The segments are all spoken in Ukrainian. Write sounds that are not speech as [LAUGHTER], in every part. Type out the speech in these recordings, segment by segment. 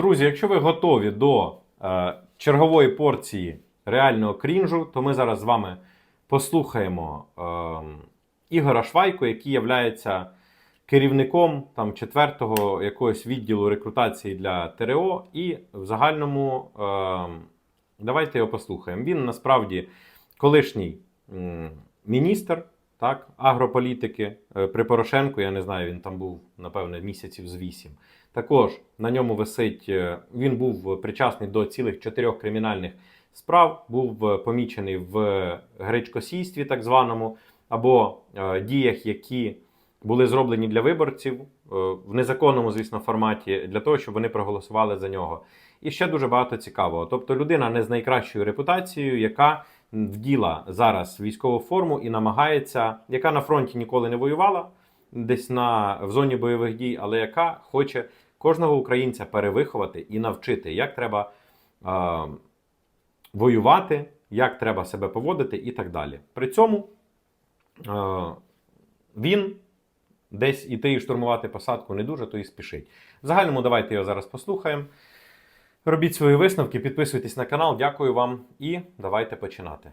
Друзі, якщо ви готові до е, чергової порції реального крінжу, то ми зараз з вами послухаємо е, Ігора Швайко, який є керівником там, четвертого якогось відділу рекрутації для ТРО. І в загальному е, давайте його послухаємо. Він насправді колишній м, міністр так, агрополітики е, при Порошенку. Я не знаю, він там був, напевне, місяців з вісім. Також на ньому висить, е, він був причасний до цілих чотирьох кримінальних справ, був е, помічений в гречкосійстві, так званому, або е, діях, які були зроблені для виборців в незаконному, звісно, форматі, для того, щоб вони проголосували за нього. І ще дуже багато цікавого. Тобто людина не з найкращою репутацією, яка вділа зараз військову форму і намагається, яка на фронті ніколи не воювала, десь на в зоні бойових дій, але яка хоче кожного українця перевиховати і навчити, як треба е, воювати, як треба себе поводити і так далі. При цьому е, він десь іти і штурмувати посадку не дуже, то і спішить. В загальному давайте його зараз послухаємо. Робіть свої висновки, підписуйтесь на канал. Дякую вам і давайте починати.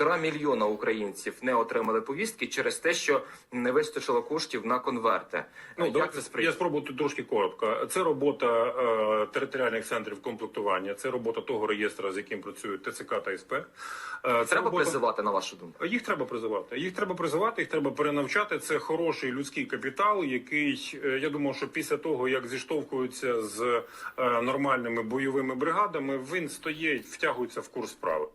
Півтора мільйона українців не отримали повістки через те, що не вистачило коштів на конверти. Ну, як давайте це я спробую трошки коротко. Це робота е, територіальних центрів комплектування, це робота того реєстру, з яким працюють ТЦК та СП. Е, це Треба робота- призивати на вашу думку. Їх треба призивати. Їх треба призивати, їх треба перенавчати. Це хороший людський капітал, який е, я думаю, що після того як зіштовхуються з е, нормальними бойовими бригадами, він стоїть, втягується в курс справи.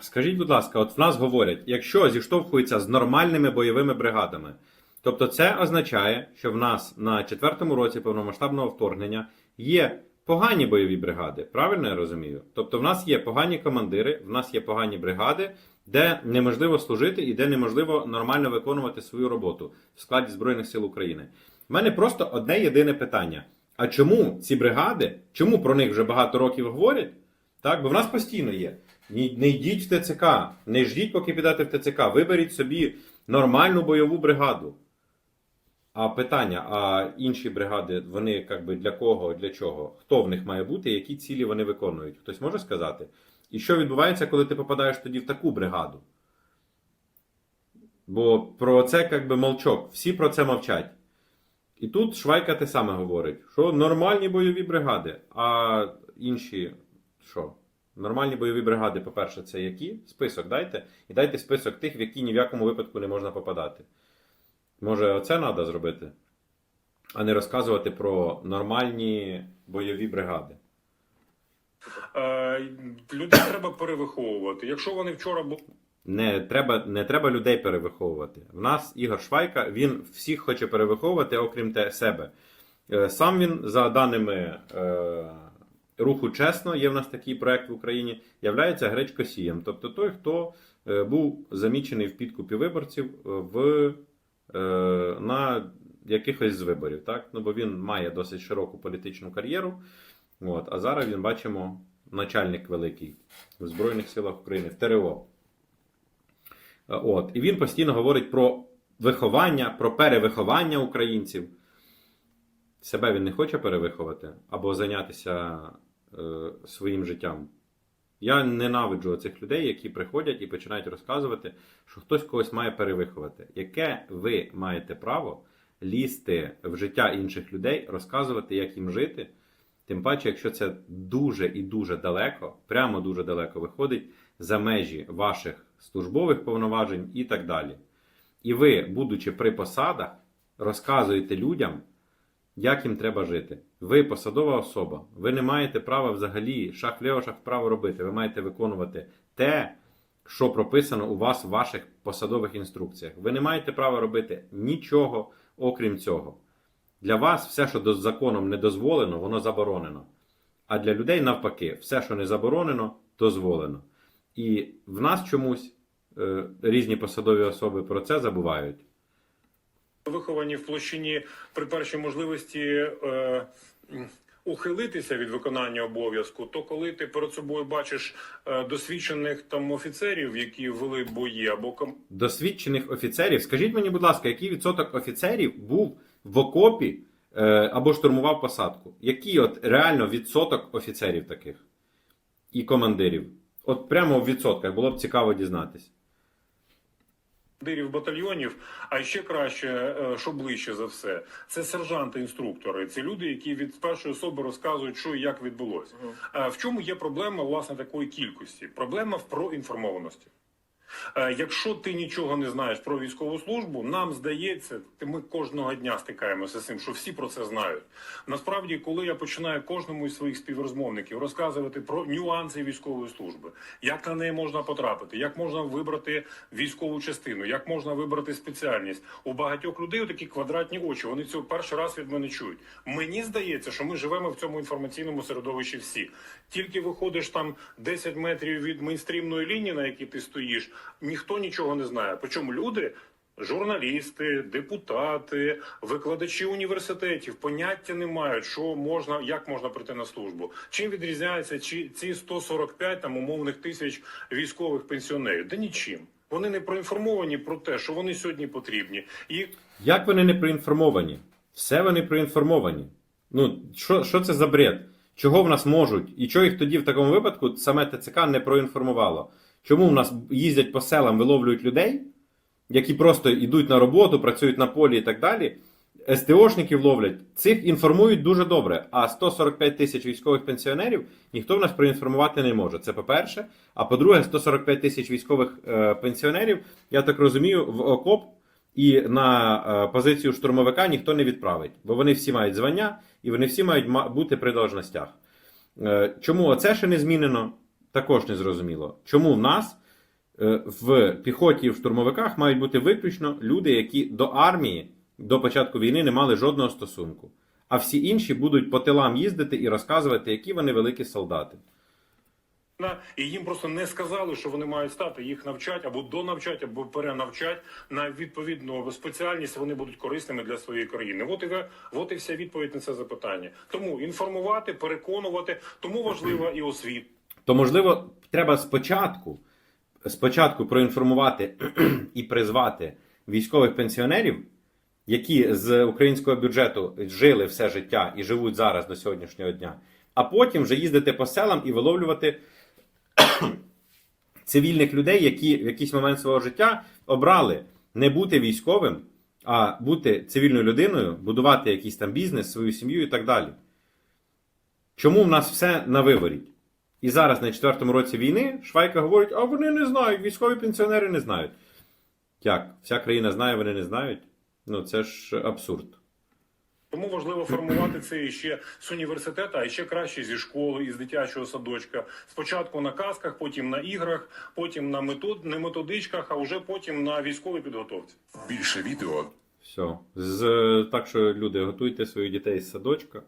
Скажіть, будь ласка, от в нас говорять, якщо зіштовхуються з нормальними бойовими бригадами, тобто це означає, що в нас на четвертому році повномасштабного вторгнення є погані бойові бригади. Правильно я розумію? Тобто, в нас є погані командири, в нас є погані бригади, де неможливо служити і де неможливо нормально виконувати свою роботу в складі Збройних сил України. У мене просто одне єдине питання: а чому ці бригади, чому про них вже багато років говорять? Так, бо в нас постійно є. Не йдіть в ТЦК, не ждіть, поки підете в ТЦК. Виберіть собі нормальну бойову бригаду. А питання: а інші бригади, вони як би для кого, для чого? Хто в них має бути, які цілі вони виконують? Хтось може сказати? І що відбувається, коли ти попадаєш тоді в таку бригаду? Бо про це як би молчок. Всі про це мовчать. І тут Швайка те саме говорить, що нормальні бойові бригади, а інші що? Нормальні бойові бригади, по-перше, це які? Список дайте. І дайте список тих, в які ні в якому випадку не можна попадати. Може, оце треба зробити, а не розказувати про нормальні бойові бригади. Е, людей треба перевиховувати. Якщо вони вчора були. Не треба, не треба людей перевиховувати. В нас Ігор Швайка, він всіх хоче перевиховувати, окрім те себе. Е, Сам він, за даними е, руху чесно, є в нас такий проект в Україні, являється гречкосієм. Тобто той, хто е, був замічений в підкупі виборців е, в, е, на якихось з виборів. Так? Ну, бо він має досить широку політичну кар'єру. От, а зараз він бачимо начальник великий в Збройних силах України в ТРО. От. І він постійно говорить про виховання, про перевиховання українців. Себе він не хоче перевиховати або зайнятися своїм життям. Я ненавиджу цих людей, які приходять і починають розказувати, що хтось когось має перевиховати. Яке ви маєте право лізти в життя інших людей, розказувати, як їм жити? Тим паче, якщо це дуже і дуже далеко, прямо дуже далеко виходить за межі ваших службових повноважень і так далі. І ви, будучи при посадах, розказуєте людям, як їм треба жити. Ви посадова особа, ви не маєте права взагалі шаг вліво, шаг вправо робити. Ви маєте виконувати те, що прописано у вас в ваших посадових інструкціях. Ви не маєте права робити нічого окрім цього. Для вас все, що законом не дозволено, воно заборонено. А для людей навпаки, все, що не заборонено, дозволено. І в нас чомусь е, різні посадові особи про це забувають. Виховані в площині при першій можливості е, ухилитися від виконання обов'язку, то коли ти перед собою бачиш е, досвідчених там офіцерів, які вели бої, або ком... Досвідчених офіцерів. Скажіть мені, будь ласка, який відсоток офіцерів був в окопі е, або штурмував посадку. Який от реально відсоток офіцерів таких і командирів? От прямо в відсотках було б цікаво дізнатися. Командирів батальйонів, а ще краще, е, що ближче за все, це сержанти-інструктори. Це люди, які від першої особи розказують, що і як відбулося. Е, В чому є проблема власне такої кількості? Проблема в проінформованості. Е, Якщо ти нічого не знаєш про військову службу, нам здається, ми кожного дня стикаємося з цим, що всі про це знають. Насправді, коли я починаю кожному із своїх співрозмовників розказувати про нюанси військової служби, як на неї можна потрапити, як можна вибрати військову частину, як можна вибрати спеціальність, у багатьох людей такі квадратні очі. Вони цього перший раз від мене чують. Мені здається, що ми живемо в цьому інформаційному середовищі всі. Тільки виходиш там 10 метрів від мейнстрімної лінії, на якій ти стоїш, ніхто нічого не знає. Причому люди. Журналісти, депутати, викладачі університетів поняття не мають, що можна, як можна прийти на службу. Чим відрізняються чи ці 145 там умовних тисяч військових пенсіонерів? Да нічим. Вони не проінформовані про те, що вони сьогодні потрібні. І Як вони не проінформовані? Все вони проінформовані. Ну, що, що це за бред? Чого в нас можуть? І чого їх тоді в такому випадку саме ТЦК не проінформувало? Чому в нас їздять по селам, виловлюють людей, які просто йдуть на роботу, працюють на полі і так далі? СТОшників ловлять, цих інформують дуже добре. А 145 тисяч військових пенсіонерів ніхто в нас проінформувати не може. Це по-перше. А по-друге, 145 тисяч військових е, пенсіонерів, я так розумію, в окоп і на е, позицію штурмовика ніхто не відправить, бо вони всі мають звання і вони всі мають бути при должностях. Е, Чому оце ще не змінено, також не зрозуміло. Чому в нас е, в піхоті і в штурмовиках мають бути виключно люди, які до армії до початку війни не мали жодного стосунку. А всі інші будуть по тилам їздити і розказувати, які вони великі солдати. і їм просто не сказали, що вони мають стати. Їх навчать або донавчать, або перенавчать на відповідну спеціальність. Вони будуть корисними для своєї країни. От і от і вся відповідь на це запитання. Тому інформувати, переконувати, тому важлива і освіта. То, можливо, треба спочатку, спочатку проінформувати [CLEARS THROAT] і призвати військових пенсіонерів, які з українського бюджету жили все життя і живуть зараз до сьогоднішнього дня, а потім вже їздити по селам і виловлювати [CLEARS THROAT] цивільних людей, які в якийсь момент свого життя обрали не бути військовим, а бути цивільною людиною, будувати якийсь там бізнес, свою сім'ю і так далі. Чому в нас все на виворіт? І зараз на четвертому році війни Швайка говорить, а вони не знають, військові пенсіонери не знають. Як? Вся країна знає, вони не знають? Ну це ж абсурд. Тому важливо формувати це ще з університету, а ще краще зі школи, із дитячого садочка. Спочатку на казках, потім на іграх, потім на метод, не методичках, а вже потім на військовій підготовці. Більше відео Все. З, так що, люди, готуйте своїх дітей з садочка.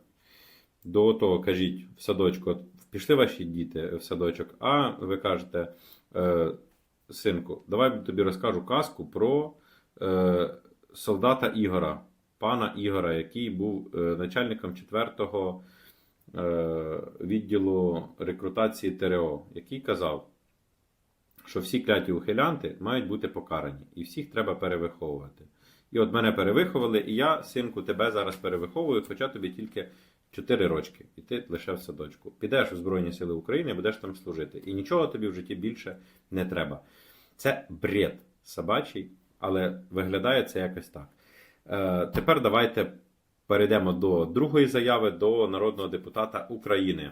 До того кажіть в садочку, от пішли ваші діти в садочок, а ви кажете, е, синку, давай тобі розкажу казку про е, солдата Ігора, пана Ігора, який був е, начальником 4-го е, відділу рекрутації ТРО, який казав, що всі кляті ухилянти мають бути покарані, і всіх треба перевиховувати. І от мене перевиховали, і я, синку, тебе зараз перевиховую, хоча тобі тільки 4 рочки, і ти лише в садочку. Підеш у Збройні Сили України, будеш там служити. І нічого тобі в житті більше не треба. Це бред собачий, але виглядає це якось так. Е, тепер давайте перейдемо до другої заяви до народного депутата України.